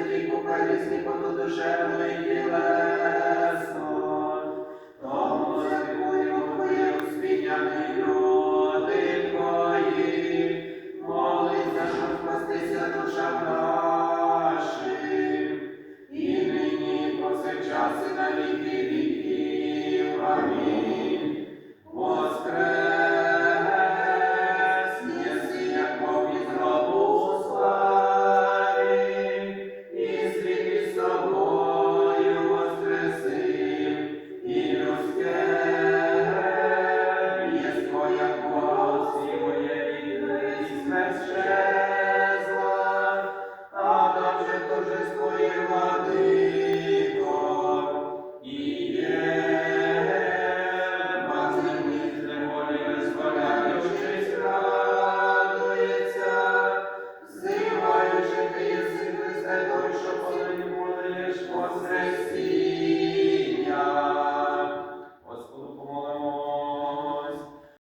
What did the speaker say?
святій покарі сліпоту душевну і тілесну. Тому святкуємо твоє усміяний люди твої, молися, щоб спастися душам нашим, і нині по повсякчас і навіки віки.